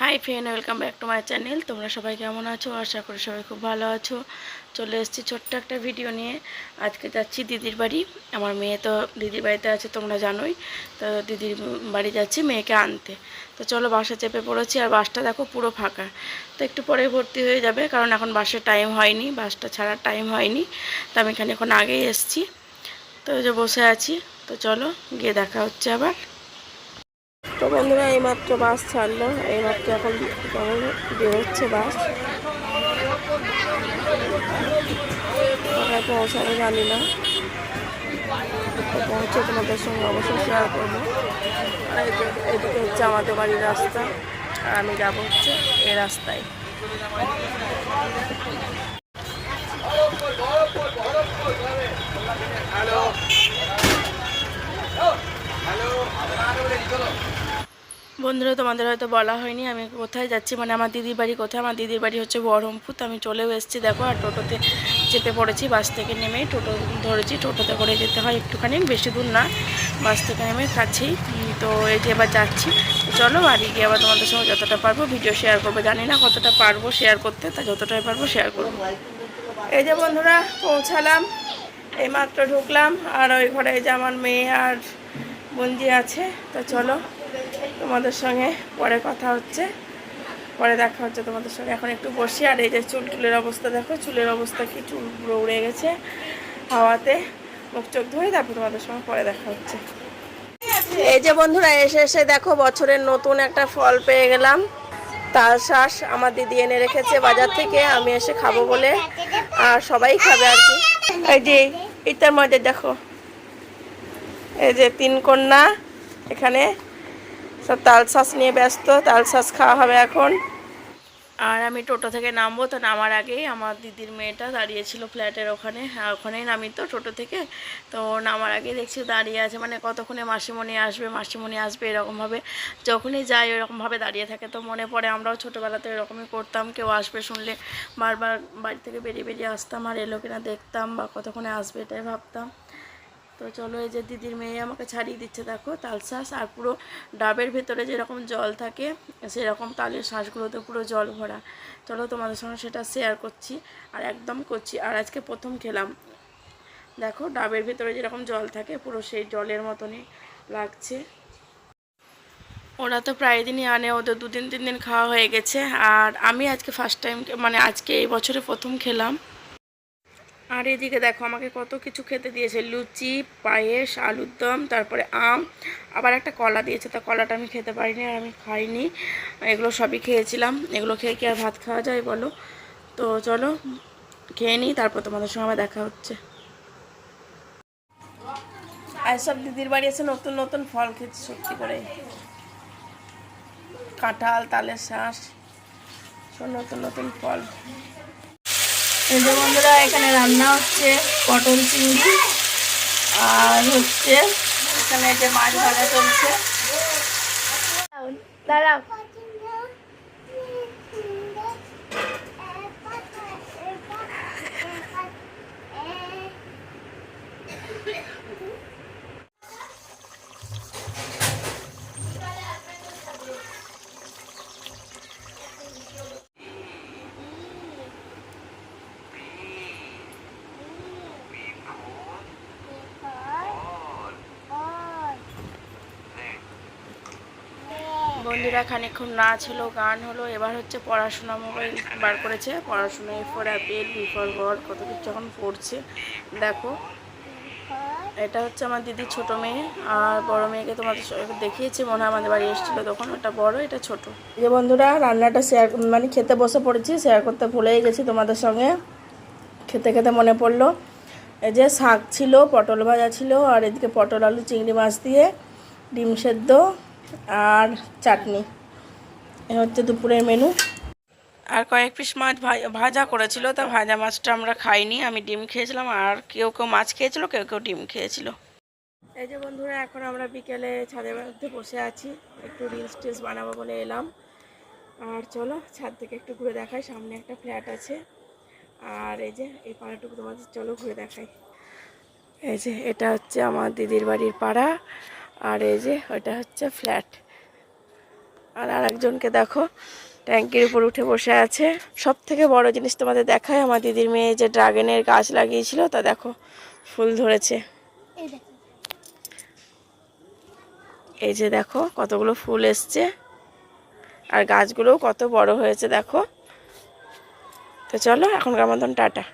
Hi friend welcome back to my channel তোমরা সবাই কেমন আছো? আশা করি সবাই খুব ভালো আছো। চলে এসেছি ছোট্ট একটা ভিডিও নিয়ে। আজকে যাচ্ছি দিদির বাড়ি। আমার মেয়ে তো দিদির বাড়িতে আছে, তোমরা জানোই। তো দিদির বাড়ি যাচ্ছি মেয়েকে আনতে। তো চলো বাসে চেপে পড়েছি। আর বাসটা দেখো পুরো ফাঁকা। তো একটু পরে ভর্তি হয়ে যাবে, কারণ এখন বাসের টাইম হয়নি। বাসটা ছাড়ার টাইম হয়নি। তো আমি এখানে এখন আগেই এসেছি। তো যে বসে আছি। তো চলো গিয়ে দেখা হচ্ছে আবার। তো বন্ধুরা এইমাত্র বাস ছাড়লো, এইমাত্র এখন কেমন বেরোচ্ছে বাস। কোথায় পৌঁছাবে জানি না। পৌঁছে তোমাদের সঙ্গে অবশ্যই শেয়ার করব। এইদিকে হচ্ছে আমাদের বাড়ির রাস্তা। আর আমি যাব হচ্ছে এই রাস্তায়। বন্ধুরা তোমাদের হয়তো বলা হয়নি আমি কোথায় যাচ্ছি? মানে আমার দিদির বাড়ি কোথায়? আমার দিদির বাড়ি হচ্ছে বহরমপুর। তো আমি চলেও এসেছি দেখো আর টোটোতে চেপে পড়েছি বাস থেকে নেমে টোটো ধরেছি। টোটোতে করে যেতে হয় একটুখানি বেশি দূর না বাস থেকে নেমে উম, তো এই যে এবার যাচ্ছি চলো বাড়ি গিয়ে আবার তোমাদের সঙ্গে যতটা পারব ভিডিও শেয়ার করব। জানি না কতটা পারব শেয়ার করতে তা যতটাই পারব শেয়ার করব। এই যে বন্ধুরা পৌঁছালাম এইমাত্র ঢুকলাম আর ওই ঘরে এই যে আমার মেয়ে আর বঞ্জি আছে তো চলো তোমাদের সঙ্গে পরে কথা হচ্ছে। পরে দেখা হচ্ছে তোমাদের সঙ্গে। এখন একটু বসি, আর এই যে চুল টুলের অবস্থা দেখো। চুলের অবস্থা কি চুল পুরো উড়ে গেছে হাওয়াতে। মুখ চোখ ধুয়ে তারপর তোমাদের সঙ্গে পরে দেখা হচ্ছে। এই যে বন্ধুরা, এসে এসে দেখো বছরের নতুন একটা ফল পেয়ে গেলাম। তাল শ্বাস আমার দিদি এনে রেখেছে বাজার থেকে। আমি এসে খাব বলে। আর সবাই খাবে আর কি। এই যে এটার মধ্যে দেখো। এই যে তিন কন্যা এখানে। সব তাল শ্বাস নিয়ে ব্যস্ত, তাল শ্বাস খাওয়া হবে এখন। আর আমি টোটো থেকে নামবো, তো নামার আগেই আমার দিদির মেয়েটা দাঁড়িয়েছিল ফ্ল্যাটের ওখানে হ্যাঁ ওখানেই নামি তো টোটো থেকে। তো নামার আগে দেখছি দাঁড়িয়ে আছে মানে কতক্ষণে মাসিমণি আসবে মাসিমণি আসবে এরকমভাবে। যখনই যাই এরকমভাবে দাঁড়িয়ে থাকে, তো মনে পড়ে আমরাও ছোটোবেলাতে এরকমই করতাম, কেউ আসবে শুনলে বারবার বাড়ি থেকে বেরিয়ে বেরিয়ে আসতাম, আর এলো কিনা দেখতাম বা কতক্ষণে আসবে এটাই ভাবতাম। তো চলো এই যে দিদির মেয়ে আমাকে ছাড়িয়ে দিচ্ছে, দেখো তাল শ্বাস আর পুরো ডাবের ভেতরে যেরকম জল থাকে, সেরকম তালের শ্বাসগুলোতে পুরো জল ভরা। চলো তোমাদের সঙ্গে সেটা শেয়ার করছি আর একদম করছি। আর আজকে প্রথম খেলাম। দেখো ডাবের ভেতরে যেরকম জল থাকে, পুরো সেই জলের মতনই লাগছে। ওরা তো প্রায় দিনই আনে, ওদের দুদিন তিন দিন খাওয়া হয়ে গেছে। আর আমি আজকে ফার্স্ট টাইম মানে আজকে এই বছরে প্রথম খেলাম। আর এদিকে দেখো, আমাকে কত কিছু খেতে দিয়েছে। লুচি, পায়েস, আলুর দম, তারপরে আম, আবার একটা কলা দিয়েছে। তা কলাটা আমি খেতে পারিনি আর আমি খাইনি। এগুলো সবই খেয়েছিলাম। এগুলো খেয়ে কি আর ভাত খাওয়া যায় বলো? তো চলো, খেয়ে নিই, তারপর তোমাদের সঙ্গে আবার দেখা হচ্ছে। আর সব দিদির বাড়ি এসে নতুন নতুন ফল খেয়েছি, সত্যি করে। কাঁঠাল, তালের শাঁস, সব নতুন নতুন ফল। এই যে বন্ধুরা, এখানে রান্না হচ্ছে পটল চিংড়ি আর হচ্ছে এখানে যে মাছ ভাজা চলছে। দাঁড়াও। বন্ধুরা খানিকক্ষণ নাচ হলো গান হলো, এবার হচ্ছে পড়াশোনা মোবাইল বার করেছে। পড়াশোনা A for apple B for god কত কিছু যখন পড়ছে। দেখো, এটা হচ্ছে আমার দিদির ছোট মেয়ে, আর বড় মেয়েকে তোমাদের দেখিয়েছি, মনে হয় আমাদের বাড়ি এসেছিল তখন, ওটা বড়, এটা ছোট। যে বন্ধুরা, রান্নাটা শেয়ার মানে খেতে বসে পড়েছি শেয়ার করতে ভুলেই গেছি তোমাদের সঙ্গে। খেতে খেতে মনে পড়ল। এই যে শাক ছিল, পটল ভাজা ছিল, আর এদিকে পটল, আলু, চিংড়ি মাছ দিয়ে ডিম সেদ্ধ। আর চাটনি। এ হচ্ছে দুপুরের মেনু আর কয়েক পিস মাছ ভাজা- করেছিল, তা ভাজা মাছটা আমরা খাইনি। আমি ডিম খেয়েছিলাম, আর কেউ কেউ মাছ খেয়েছিল, কেউ কেউ ডিম খেয়েছিল। এই যে বন্ধুরা, এখন আমরা বিকেলে ছাদের মধ্যে বসে আছি। একটু রিলস টিলস বানাবো বলে এলাম। আর চলো, ছাদ থেকে একটু ঘুরে দেখাই। সামনে একটা ফ্ল্যাট আছে। আর এই যে, এই পাড়াটুকু তোমাদের, চলো ঘুরে দেখাই। এই যে, এটা হচ্ছে আমার দিদির বাড়ির পাড়া। আর এই যে ওটা হচ্ছে ফ্ল্যাট। আর আরেকজনকে দেখো ট্যাঙ্কির উপর উঠে বসে আছে। সব থেকে বড় জিনিস তোমাদের দেখায় আমার দিদির মেয়ে যে ড্রাগনের গাছ লাগিয়েছিল তা দেখো ফুল ধরেছে। এই এই যে দেখো কতগুলো ফুল এসছে। আর গাছগুলোও কত বড় হয়েছে দেখো। তো চলো এখনকার মতন টাটা।